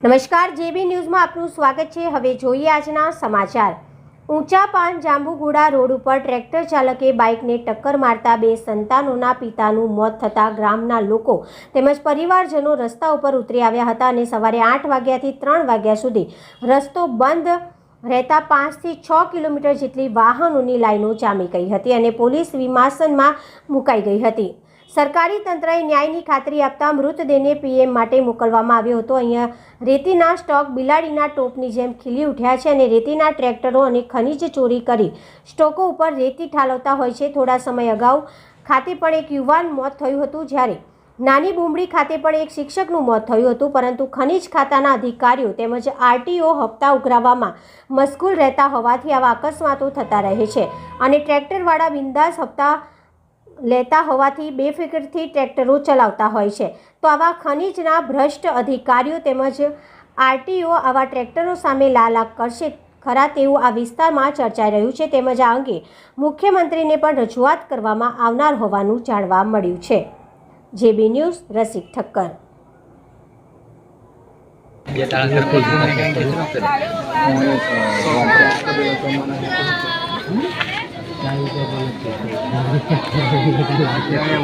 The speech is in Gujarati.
નમસ્કાર, જેબી ન્યૂઝમાં આપનું સ્વાગત છે. હવે જોઈએ આજના સમાચાર. ઊંચા પાન જાંબુગુડા રોડ ઉપર ટ્રેક્ટર ચાલકે બાઇકને ટક્કર મારતા બે સંતાનોના પિતાનું મોત થતાં ગ્રામના લોકો તેમજ પરિવારજનો રસ્તા ઉપર ઉતરી આવ્યા હતા અને સવારે આઠ વાગ્યાથી ત્રણ વાગ્યા સુધી રસ્તો બંધ રહેતા પાંચથી છ કિલોમીટર જેટલી વાહનોની લાઈનો જામી ગઈ હતી અને પોલીસ વિમાસનમાં મુકાઈ ગઈ હતી. સરકારી તંત્રએ ન્યાયની ખાતરી આપતા મૃતદેહને પીએમ માટે મોકલવામાં આવ્યો હતો. અહીંયા રેતીના સ્ટોક બિલાડીના ટોપની જેમ ખીલી ઉઠ્યા છે અને રેતીના ટ્રેક્ટરો અને ખનીજ ચોરી કરી સ્ટોકો ઉપર રેતી ઠાલવતા હોય છે. થોડા સમય અગાઉ ખાતે પણ એક યુવાન મોત થયું હતું. જ્યારે નાની બુમડી ખાતે પણ એક શિક્ષકનું મોત થયું હતું. પરંતુ ખનીજ ખાતાના અધિકારીઓ તેમજ આરટીઓ હપ્તા ઉઘરાવવામાં મશગુલ રહેતા હોવાથી આવા અકસ્માતો થતા રહે છે. અને ટ્રેક્ટરવાળા બિંદાસ હપ્તા લેતા હોવાથી બેફિકરથી ટ્રેક્ટરો ચલાવતા હોય છે. તો આવા ખનીજના ભ્રષ્ટ અધિકારીઓ તેમજ આરટીઓ આવા ટ્રેક્ટરો સામે લાલાક કરશે. ખરા તેવું આ વિસ્તારમાં ચર્ચાઈ રહ્યું છે. તેમજ આ અંગે મુખ્યમંત્રીને પણ રજૂઆત કરવામાં આવનાર હોવાનું જાણવા મળ્યું છે. JB news, Rasik Thakkar. બે તાળા